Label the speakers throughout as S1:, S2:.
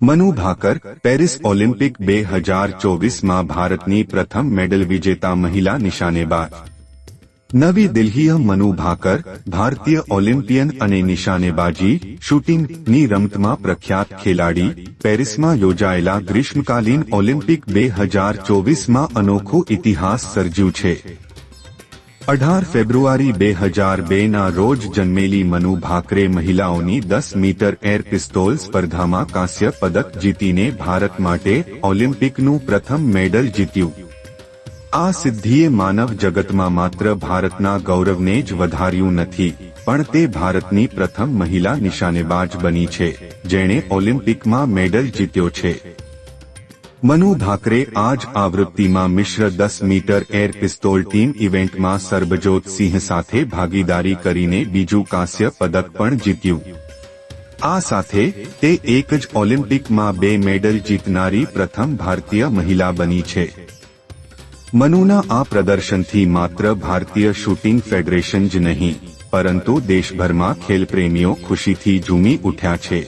S1: Manu Bhaker, Paris Olympic બે હજાર ચોવીસમાં ભારતની પ્રથમ મેડલ વિજેતા મહિલા નિશાનેબાજ. નવી દિલ્હીય મનુ ભાકર, ભારતીય ઓલિમ્પિયન અને નિશાનેબાજી, શૂટિંગની રમતમાં પ્રખ્યાત ખેલાડી, પેરિસમાં યોજાયેલા ગ્રીષ્મકાલીન ઓલિમ્પિક બે હજાર ચોવીસમાં અનોખો ઇતિહાસ સર્જ્યું છે. અઢાર ફેબ્રુઆરી બે હજાર બેના રોજ જન્મેલી મનુ ભાકરે મહિલાઓની દસ મીટર એર પિસ્તોલ સ્પર્ધામાં કાંસ્ય પદક જીતીને ભારત માટે ઓલિમ્પિકનું પ્રથમ મેડલ જીત્યું. આ સિદ્ધિએ માનવ જગતમાં માત્ર ભારતના ગૌરવને જ વધાર્યું નથી, પણ તે ભારતની પ્રથમ મહિલા નિશાનેબાજ બની છે, જેણે ઓલિમ્પિકમાં મેડલ જીત્યો છે. મનુ ધાકરે આજ આવૃત્તિમાં મિશ્ર દસ મીટર એર પિસ્તોલ ટીમ ઇવેન્ટમાં સરબજોત સિંહ સાથે ભાગીદારી કરીને બીજું કાંસ્ય પદક પણ જીત્યું. આ સાથે તે એક જ ઓલિમ્પિકમાં બે મેડલ જીતનારી પ્રથમ ભારતીય મહિલા બની છે. મનુના આ પ્રદર્શનથી માત્ર ભારતીય શૂટિંગ ફેડરેશન જ નહીં, પરંતુ દેશભરમાં ખેલપ્રેમીઓ ખુશીથી ઝૂમી ઉઠ્યા છે.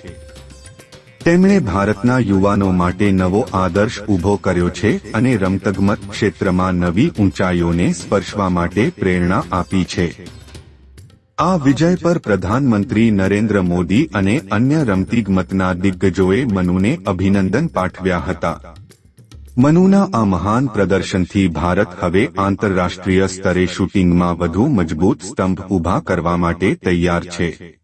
S1: તેમણે ભારતના યુવાનો માટે નવો આદર્શ ઊભો કર્યો છે અને રમતગમત ક્ષેત્રમાં નવી ઊંચાઈઓને સ્પર્શવા માટે પ્રેરણા આપી છે. આ વિજય પર પ્રધાનમંત્રી નરેન્દ્ર મોદી અને અન્ય રમતીગમતના દિગ્ગજોએ મનુને અભિનંદન પાઠવ્યા હતા. મનુના આ મહાન પ્રદર્શનથી ભારત હવે આંતરરાષ્ટ્રીય સ્તરે શૂટિંગમાં વધુ મજબૂત સ્તંભ ઊભા કરવા માટે તૈયાર છે.